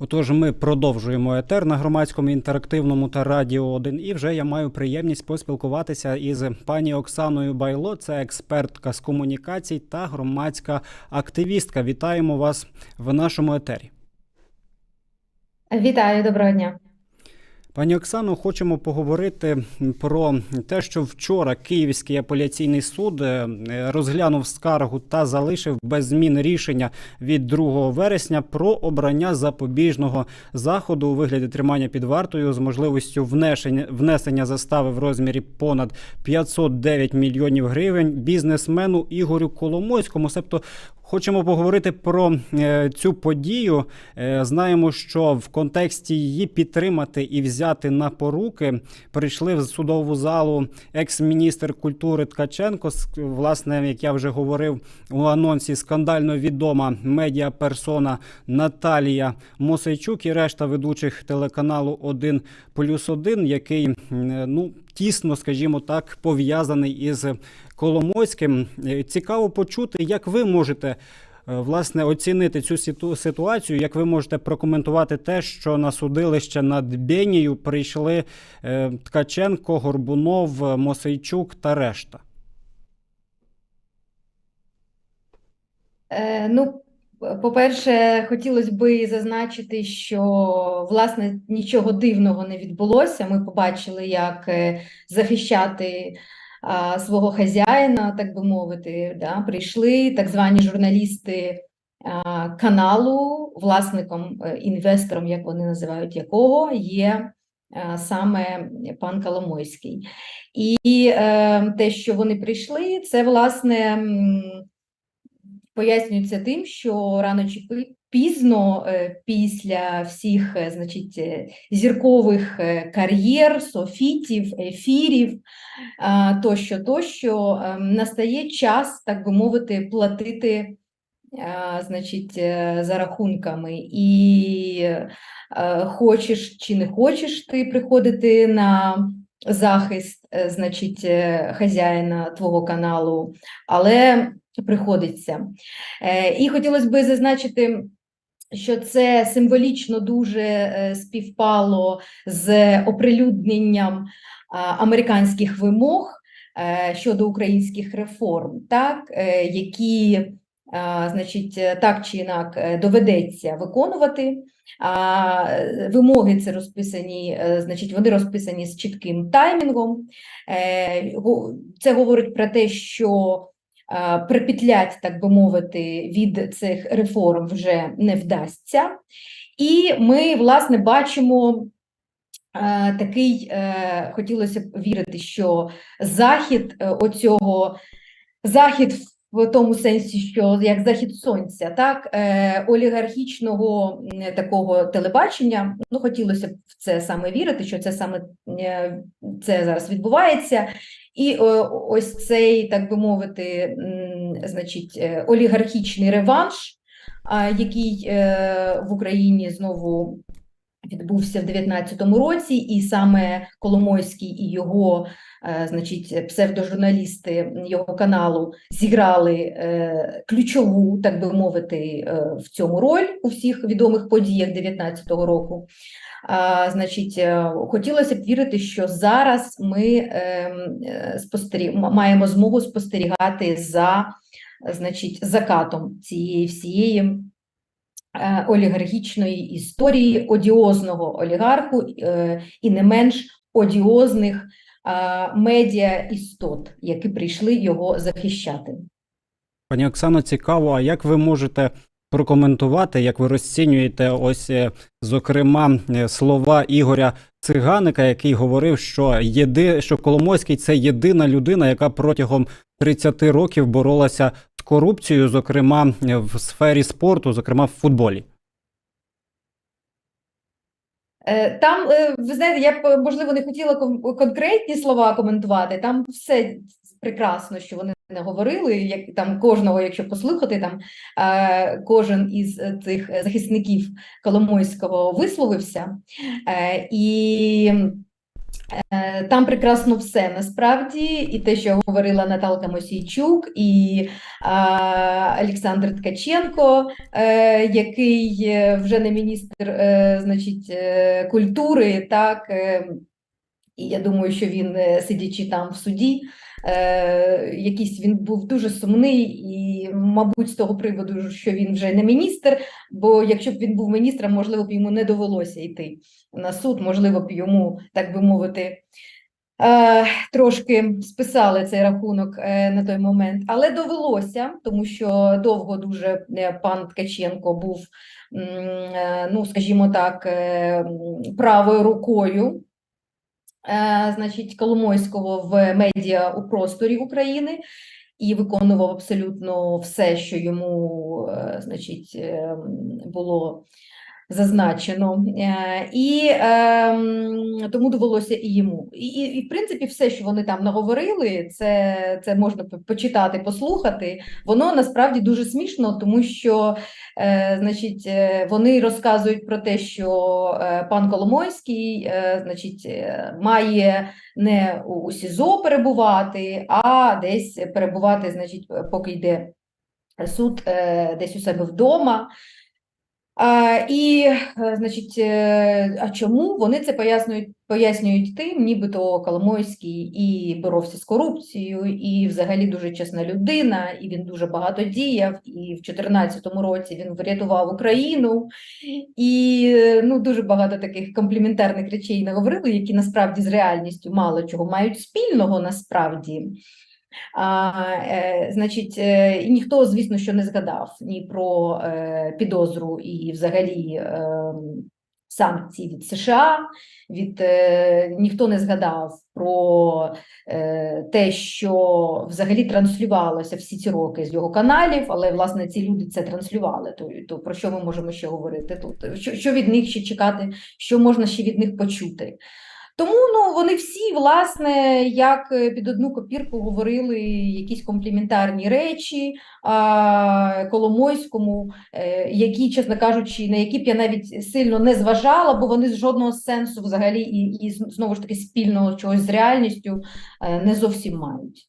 Отож, ми продовжуємо етер на громадському інтерактивному та радіо 1. І вже я маю приємність поспілкуватися із пані Оксаною Байло. Це експертка з комунікацій та громадська активістка. Вітаємо вас в нашому етері. Вітаю, доброго дня. Пані Оксано, хочемо поговорити про те, що вчора Київський апеляційний суд е, розглянув скаргу та залишив без змін рішення від 2 вересня про обрання запобіжного заходу у вигляді тримання під вартою з можливістю внесення, внесення застави в розмірі понад 509 мільйонів гривень бізнесмену Ігорю Коломойському. Себто Хочемо поговорити про е, цю подію. Е, знаємо, що в контексті її підтримати і взяти на поруки прийшли в судову залу екс-міністр культури Ткаченко. Власне, як я вже говорив у анонсі, скандально відома медіаперсона Наталія Мосейчук і решта ведучих телеканалу 1 плюс 1, який м, ну тісно, скажімо так, пов'язаний із Коломойським. Е, Цікаво почути, як ви можете. е, Власне, оцінити цю ситуацію, як ви можете прокоментувати те, що на судилище над Бєнією прийшли е, Ткаченко, Горбунов, Мосейчук та решта. Е, ну, по-перше, хотілося би зазначити, що власне нічого дивного не відбулося. Ми побачили, як е, захищати а, свого хазяїна, так би мовити. Да? Прийшли так звані журналісти а, каналу, власником, е, інвестором, як вони називають, якого є а, саме пан Коломойський. І е, те, що вони прийшли, це власне. Пояснюється тим, що рано чи пізно е, після всіх е, значить, е, зіркових кар'єр, софітів, ефірів тощо, тощо е, настає час, так би мовити, платити значить, за рахунками. І хочеш чи не хочеш ти приходити на захист, значить, хазяїна твого каналу, але приходиться. Е, І хотілося б зазначити, що це символічно дуже е, співпало з оприлюдненням американських вимог е, щодо українських реформ, так, які, значить, так чи інак доведеться виконувати. А, Вимоги це розписані, значить, вони розписані з чітким таймінгом. Це говорить про те, що припетлять, так би мовити, від цих реформ вже не вдасться. І ми, власне, бачимо е, такий, е, хотілося б вірити, що захід е, оцього, захід в тому сенсі, що як захід сонця, так, е, олігархічного такого телебачення, ну, хотілося б в це саме вірити, що це саме е, це зараз відбувається. І е, ось цей, так би мовити, значить, е, олігархічний реванш, який е, в Україні знову відбувся в 19-му році, і саме Коломойський і його, е, значить, псевдожурналісти його каналу зіграли е, ключову, так би мовити, е, в цьому роль у всіх відомих подіях 19-го року. А, значить, хотілося б вірити, що зараз ми ем, е, спостері... маємо змогу спостерігати за значить, закатом цієї всієї олігархічної історії одіозного олігарху е, і не менш одіозних е, медіа-істот, які прийшли його захищати. Пані Оксано, цікаво, а як ви можете прокоментувати, як ви розцінюєте ось, е, зокрема, е, слова Ігоря Циганика, який говорив, що єди, що Коломойський це єдина людина, яка протягом 30 років боролася корупцією, зокрема е, в сфері спорту, зокрема в футболі. Е, Там, е, ви знаєте, я б, можливо, не хотіла конкретні слова коментувати. Там все прекрасно, що вони не говорили. Як там кожного, якщо послухати, там е, кожен із е, цих е, захисників Коломойського висловився. Е, І Е, Там прекрасно все насправді, і те, що говорила Наталка Мосійчук, і а, Олександр Ткаченко, е, який е, вже не міністр е, значить, е, культури, так, е, і я думаю, що він, е, сидячи там в суді, е, якийсь він був дуже сумний, і, мабуть, з того приводу, що він вже не міністр, бо якщо б він був міністром, можливо б йому не довелося йти на суд, можливо б йому, так би мовити, е, трошки списали цей рахунок е, на той момент, але довелося, тому що довго дуже е, пан Ткаченко був, ну, скажімо так, правою рукою. Е, Значить, Коломойського в медіа у просторі України і виконував абсолютно все, що йому, е, значить, е, було зазначено. Е, І ем, тому довелося і йому. І, і, в принципі, все, що вони там наговорили, це, це можна по- почитати, послухати. Воно насправді дуже смішно, тому що е, значить, е, вони розказують про те, що пан Коломойський значить, має не у СІЗО перебувати, а десь перебувати, значить, поки йде суд десь у себе вдома. І, е, значить, е, а чому вони це пояснюють, пояснюють тим, нібито Коломойський і боровся з корупцією, і взагалі дуже чесна людина, і він дуже багато діяв, і в 2014 році він врятував Україну, і е, ну, дуже багато таких компліментарних речей наговорили, які насправді з реальністю мало чого мають спільного насправді. А, е, значить, е, ніхто, звісно, що не згадав ні про е, підозру і взагалі е, санкції від США, від, е, ніхто не згадав про е, те, що взагалі транслювалося всі ці роки з його каналів, але власне ці люди це транслювали. То, то про що ми можемо ще говорити тут? Що, що від них ще чекати, що можна ще від них почути? Тому ну, вони всі, власне, як е, під одну копірку говорили якісь компліментарні речі а, Коломойському, е, які, чесно кажучи, на які б я навіть сильно не зважала, бо вони з жодного сенсу взагалі і, і знову ж таки спільного чогось з реальністю е, не зовсім мають.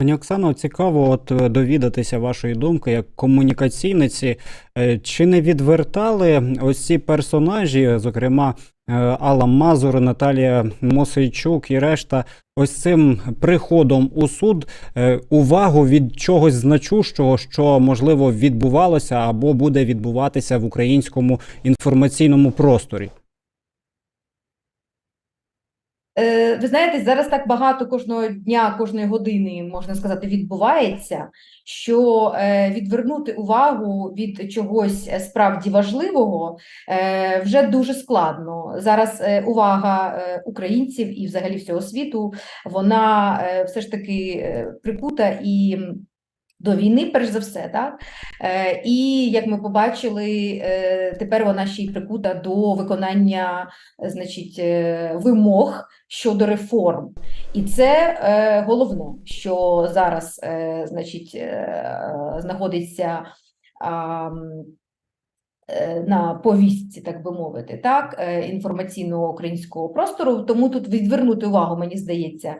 Пані Оксано, цікаво от е, довідатися вашої думки як комунікаційниці. Е, Чи не відвертали ось ці персонажі, зокрема е, Алла Мазур, Наталія Мосейчук і решта, ось цим приходом у суд увагу від чогось значущого, що можливо відбувалося або буде відбуватися в українському інформаційному просторі? Е, Ви знаєте, зараз так багато кожного дня, кожної години, можна сказати, відбувається, що е, відвернути увагу від чогось е, справді важливого е, вже дуже складно. Зараз е, увага е, українців і взагалі всього світу, вона е, все ж таки е, прикута і до війни, перш за все, так? Е, І як ми побачили, е, тепер вона ще й прикута до виконання, значить, е, вимог щодо реформ. І це е, головне, що зараз, е, значить, е, знаходиться е, на повістці, так би мовити, так, е, інформаційного українського простору. Тому тут відвернути увагу, мені здається,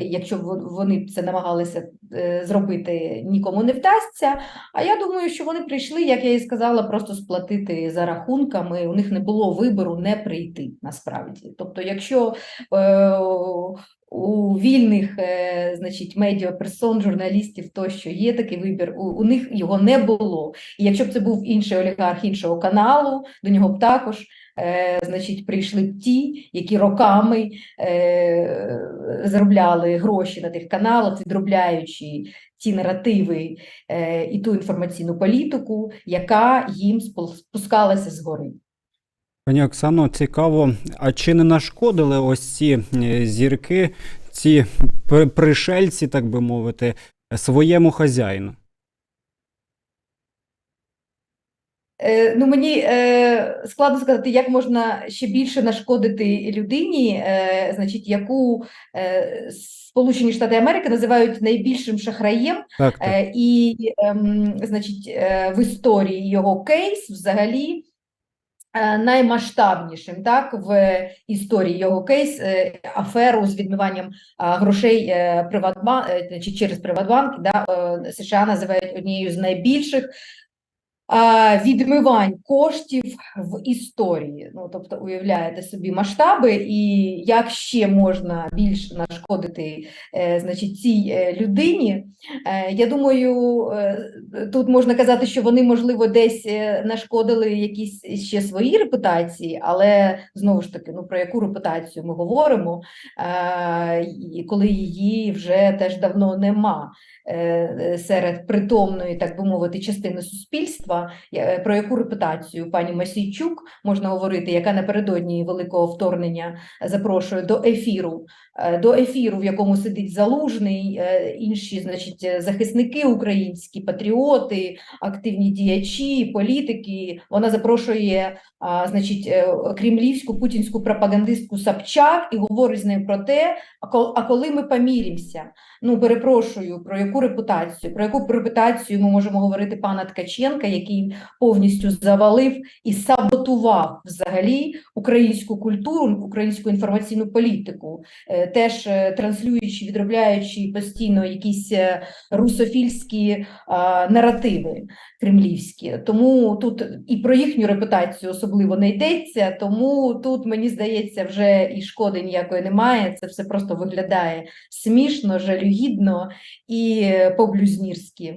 якщо вони це намагалися е, зробити, нікому не вдасться. А я думаю, що вони прийшли, як я і сказала, просто сплатити за рахунками. У них не було вибору не прийти насправді. Тобто, якщо е, у вільних, е, значить, медіаперсон, журналістів тощо є такий вибір, у, у них його не було. І якщо б це був інший олігарх іншого каналу, до нього б також. Е, значить, прийшли б ті, які роками е, заробляли гроші на тих каналах, відробляючи ті наративи е, і ту інформаційну політику, яка їм спу- спускалася згори. Пані Оксано, цікаво, а чи не нашкодили ось ці е, зірки, ці пришельці, так би мовити, своєму хазяїну? Е, Ну, мені е, складно сказати, як можна ще більше нашкодити людині, е, значить, яку е, Сполучені Штати Америки називають найбільшим шахраєм, Так, так. Е, І, ем, значить, е, в історії його кейс взагалі е, наймасштабнішим так в історії його кейс е, аферу з відмиванням грошей е, Приватбан, е, через Приватбанк. Да, е, США називають однією з найбільших відмивань коштів в історії. Ну, тобто, уявляєте собі масштаби, і як ще можна більш нашкодити е, значить, цій е, людині. Е, я думаю, тут можна казати, що вони, можливо, десь нашкодили якісь ще свої репутації, але знову ж таки, ну про яку репутацію ми говоримо, коли її вже теж давно нема серед притомної, так би мовити, частини суспільства, е, про яку репутацію пані Масійчук можна говорити, яка напередодні великого вторгнення запрошує до ефіру, е, до ефіру, в якому сидить залужний, е, інші, значить, е, захисники українські, патріоти, активні діячі, політики. Вона запрошує, значить, е, кремлівську путінську пропагандистку Собчак і говорить з нею про те, а коли ми помірімося. Ну, перепрошую, про яку репутацію? Про яку репутацію ми можемо говорити пана Ткаченка, який повністю завалив і саботував взагалі українську культуру, українську інформаційну політику, е, теж е, транслюючи, відробляючи постійно якісь е, русофільські наративи кремлівські. Тому тут і про їхню репутацію особливо не йдеться, тому тут, мені здається, вже і шкоди ніякої немає. Це все просто виглядає смішно, жалюгідно і по-блюзнірськи.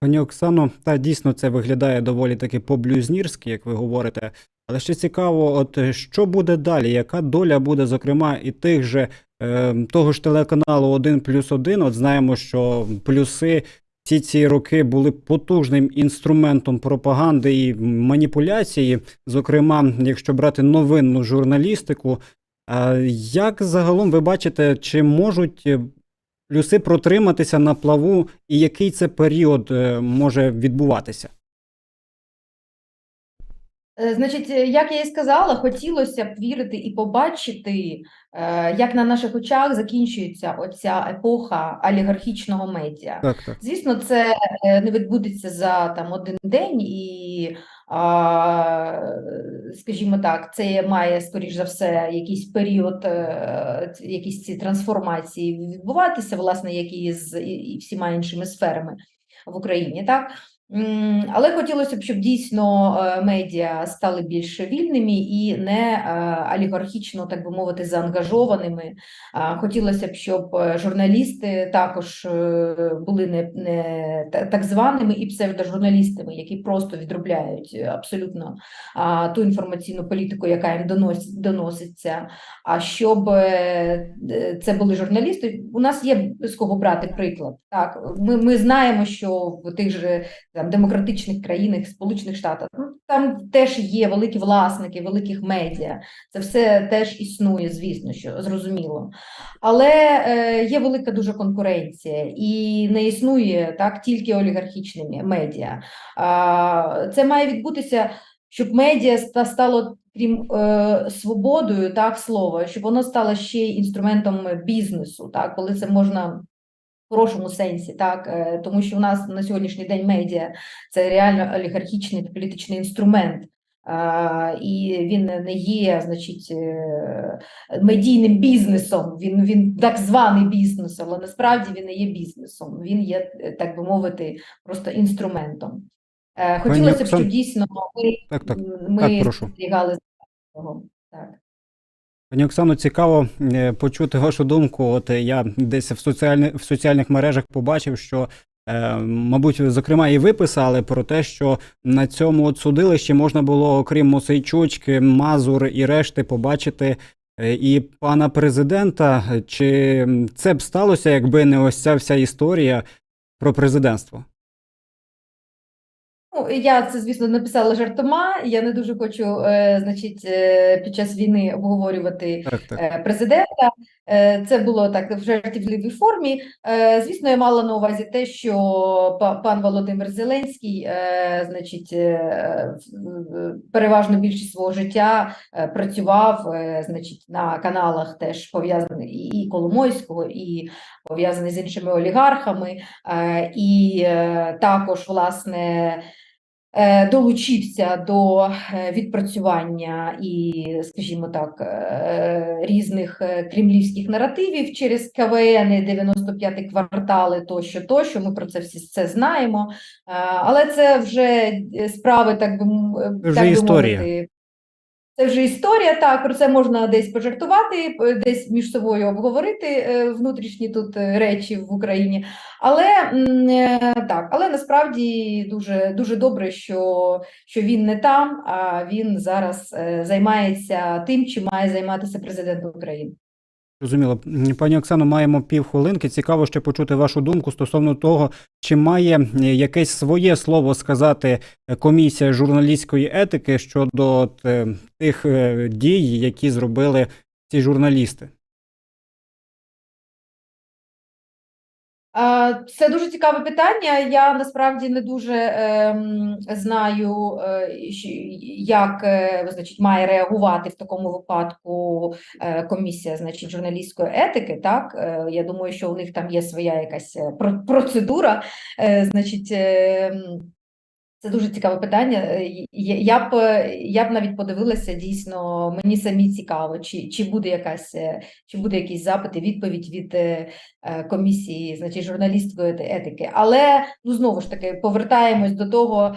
Пані Оксано, та дійсно це виглядає доволі таки по-блюзнірськи, як ви говорите. Але ще цікаво, от е, що буде далі? Яка доля буде, зокрема, і тих же е, того ж телеканалу 1 плюс 1? От знаємо, що плюси всі ці роки були потужним інструментом пропаганди і маніпуляції. Зокрема, якщо брати новинну журналістику. Як загалом ви бачите, чи можуть е, плюси протриматися на плаву, і який це період е, може відбуватися? Е, Значить, е, як я і сказала, хотілося б вірити і побачити, як на наших очах закінчується оця епоха олігархічного медіа. Так, так. Звісно, це не відбудеться за там один день, і, скажімо так, це має, скоріш за все, якийсь період, е, якісь ці трансформації відбуватися, власне, як і з і, всіма іншими сферами в Україні, так? Але хотілося б, щоб дійсно е, медіа стали більш вільними і не е, олігархічно, так би мовити, заангажованими. Хотілося б, щоб е, журналісти також були не, не так званими і псевдожурналістами, які просто відробляють абсолютно ту інформаційну політику, яка їм доноситься. А щоб це були журналісти, у нас є з кого брати приклад. Так, ми, ми знаємо, що в тих же там, демократичних країнах, Сполучених Штатах, ну, там теж є великі власники, великих медіа. Це все теж існує, звісно, що зрозуміло. Але е, є велика дуже конкуренція, і не існує так тільки олігархічними медіа. А, це має відбутися, щоб медіа стало крім е, свободою, так слова, щоб воно стало ще й інструментом бізнесу, так, коли це можна. В хорошому сенсі, так, е, тому що у нас на сьогоднішній день медіа це реально олігархічний політичний інструмент, і він не є, значить, е, медійним бізнесом. Він, він так званий бізнес, але насправді він не є бізнесом. Він є, так би мовити, просто інструментом. Е, Хотілося б, щоб дійсно ми, Так, так. ми Так, прошу. спостерігали за цього. Так. Пані Оксано, цікаво е, почути вашу думку. От е, я десь в соціальних в соціальних мережах побачив, що, е, мабуть, зокрема, і ви писали про те, що на цьому от судилищі можна було, окрім Мосейчучки, Мазур і решти, побачити е, і пана президента. Чи це б сталося, якби не ось ця вся історія про президентство? Ну, я це, звісно, написала жартома. Я не дуже хочу, е, значить, е, під час війни обговорювати Так, так. е, президента. Е, Це було так в жартівливій формі. Е, Звісно, я мала на увазі те, що пан Володимир Зеленський, е, значить, е, переважно більшість свого життя е, працював, е, значить, на каналах теж пов'язаний і і Коломойського, і пов'язаний з іншими олігархами, е, і е, також, власне. Е, долучився до е, відпрацювання і, скажімо так, е, різних кремлівських наративів через КВН, 95-й квартали тощо, тощо. Ми про це всі це знаємо. Але це вже справи, так би, вже так би мовити. Це вже історія, так, про це можна десь пожартувати, десь між собою обговорити е, внутрішні тут е, речі в Україні. Але е, так, але насправді дуже, дуже добре, що, що він не там, а він зараз займається тим, чим має займатися президент України. Зрозуміло. М, Пані Оксано, маємо півхвилинки. Цікаво ще почути вашу думку стосовно того, чи має е, якесь своє слово сказати е, комісія журналістської етики щодо е, тих дій, які зробили ці журналісти. Це дуже цікаве питання. Я насправді не дуже е, знаю, е, як е, значить, має реагувати в такому випадку е, комісія значить, журналістської етики. Так? Е, Я думаю, що у них там є своя якась е, процедура. Е, Значить, ем, це дуже цікаве питання. Е, Я б, я б навіть подивилася дійсно, мені самі цікаво, чи, чи буде якась, е, чи буде якийсь запит відповідь від е, комісії, значить, журналістської етики. Але ну знову ж таки повертаємось до того.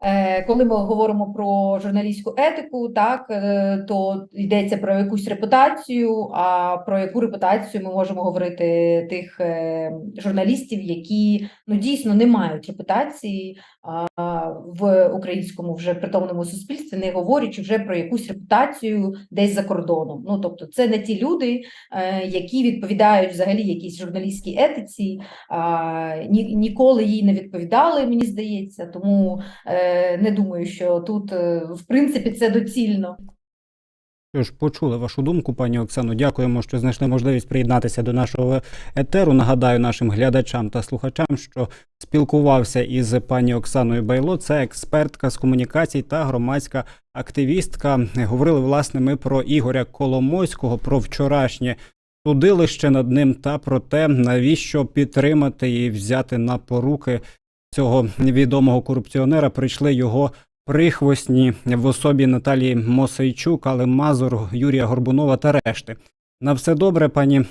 Е, Коли ми говоримо про журналістську етику, так е, то йдеться про якусь репутацію. А про яку репутацію ми можемо говорити тих е, журналістів, які ну дійсно не мають репутації, в українському вже притомному суспільстві, не говорячи вже про якусь репутацію десь за кордоном. Ну тобто, це не ті люди, які відповідають взагалі якійсь журналістській етиці, ні, ніколи їй не відповідали, мені здається. Тому не думаю, що тут е, в принципі це доцільно. Що ж, почули вашу думку, пані Оксано. Дякуємо, що знайшли можливість приєднатися до нашого етеру. Нагадаю нашим глядачам та слухачам, що спілкувався із пані Оксаною Байло. Це експертка з комунікацій та громадська активістка. Говорили власне ми про Ігоря Коломойського, про вчорашнє судилище над ним та про те, навіщо підтримати і взяти на поруки цього відомого корупціонера. Прийшли його прихвостні в особі Наталії Мосейчук, але Мазур, Юрія Горбунова та решти. На все добре, пані